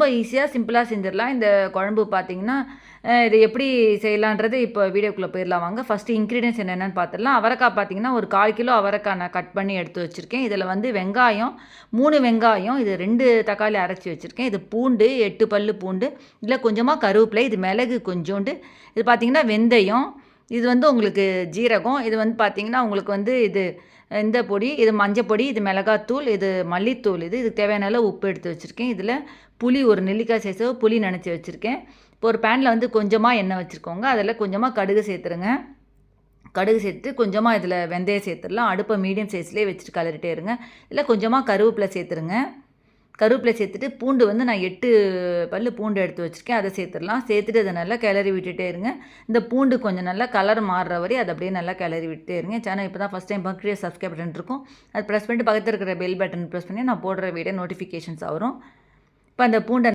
ரொம்ப ஈஸியாக சிம்பிளாக செஞ்சிடலாம். இந்த குழம்பு பார்த்தீங்கன்னா இது எப்படி செய்யலான்றது இப்போ வீடியோக்குள்ளே போயிடலாம் வாங்க. ஃபஸ்ட்டு இன்க்ரீடியன்ஸ் என்னென்னு பார்த்துடலாம் அவரைக்காய் பார்த்தீங்கன்னா ஒரு கால் கிலோ அவரைக்காய் நான் கட் பண்ணி எடுத்து வச்சுருக்கேன். இதில் வந்து வெங்காயம் மூணு வெங்காயம் இது ரெண்டு தக்காளி அரைச்சி வச்சுருக்கேன். இது பூண்டு எட்டு பல் பூண்டு இதில் கொஞ்சமாக கருவேப்பிலை இது மிளகு கொஞ்சோண்டு. இது பார்த்தீங்கன்னா வெந்தயம் இது வந்து உங்களுக்கு ஜீரகம். இது வந்து பார்த்தீங்கன்னா உங்களுக்கு வந்து இது இந்த பொடி இது மஞ்சப்பொடி இது மிளகாத்தூள் இது மல்லித்தூள். இது இதுக்கு தேவையான அளவு உப்பு எடுத்து வச்சுருக்கேன். இதில் புளி ஒரு நெல்லிக்காய் சைஸோ புளி நினச்சி வச்சுருக்கேன். இப்போ ஒரு பேனில் வந்து கொஞ்சமாக எண்ணெய் வச்சுருக்கோங்க. அதில் கொஞ்சமாக கடுகு சேர்த்துருங்க. கடுகு சேர்த்து கொஞ்சமாக இதில் வெந்தயம் சேர்த்துடலாம். அடுப்பை மீடியம் சைஸ்லேயே வச்சுட்டு கலரிட்டே இருங்க. இல்லை கொஞ்சமாக கருவேப்பிலை சேர்த்துருங்க. கருவேப்பிலை சேர்த்துட்டு பூண்டு வந்து நான் எட்டு பல்லு பூண்டு எடுத்து வச்சுருக்கேன். அதை சேர்த்துடலாம். சேர்த்துட்டு அதை நல்லா கிளறி விட்டுட்டே இருங்க. இந்த பூண்டு கொஞ்சம் நல்லா கலர் மாறுற வரை அதை அப்படியே நல்லா கிளறி விட்டுட்டே இருங்க. சேனல் இப்போ தான் ஃபஸ்ட் டைம் பக்ரியா சப்ஸ்கிரைப் பட்டன் இருக்கும். அது ப்ரெஸ் பண்ணிட்டு பக்கத்தில் இருக்கிற பெல் பட்டன் ப்ரெஸ் பண்ணி நான் போடுற வீடியோ நோட்டிஃபிகேஷன்ஸ் வரும். இப்போ அந்த பூண்டை